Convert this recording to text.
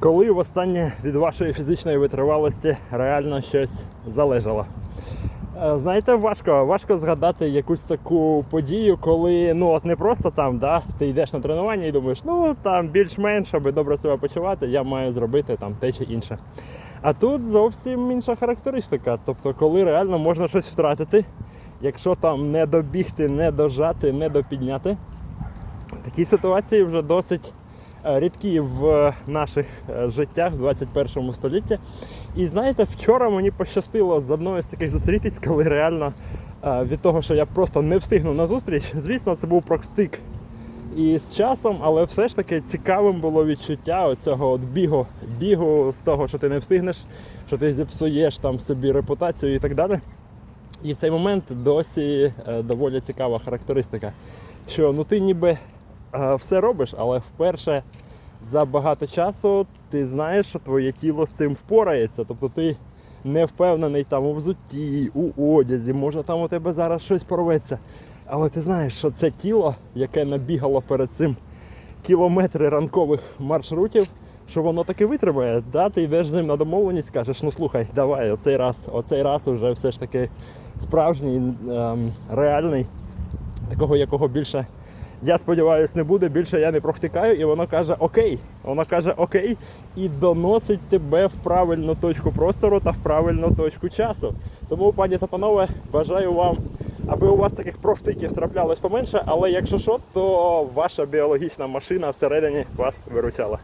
Коли востаннє від вашої фізичної витривалості реально щось залежало? Е, Знаєте, важко, важко згадати якусь таку подію, коли ну от не просто там, да, ти йдеш на тренування і думаєш, ну там більш-менш, аби добре себе почувати, я маю зробити там те чи інше. А тут зовсім інша характеристика. Тобто, коли реально можна щось втратити, якщо там не добігти, не дожати, не допідняти. Такі ситуації вже досить рідкі в наших е, життях в 21 столітті. І знаєте, вчора мені пощастило з одною з таких зустрітись, коли реально е, від того, що я просто не встигнув на зустріч, звісно, це був профстик. І з часом, але все ж таки цікавим було відчуття оцього от бігу, бігу з того, що ти не встигнеш, що ти зіпсуєш там собі репутацію і так далі. І в цей момент досі е, доволі цікава характеристика, що ну ти ніби е, все робиш, але вперше за багато часу ти знаєш, що твоє тіло з цим впорається. Тобто ти не впевнений там у взутті, у одязі, може там у тебе зараз щось порветься. Але ти знаєш, що це тіло, яке набігало перед цим кілометри ранкових маршрутів, що воно таки витримає. Да? Ти йдеш з ним на домовленість, кажеш, ну слухай, давай, оцей раз, оцей раз уже все ж таки справжній, ем, реальний, такого, якого більше, я сподіваюся, не буде, більше я не провтикаю, і воно каже окей. Воно каже окей і доносить тебе в правильну точку простору та в правильну точку часу. Тому, пані та панове, бажаю вам, аби у вас таких профтиків траплялось поменше, але якщо що, то ваша біологічна машина всередині вас виручала.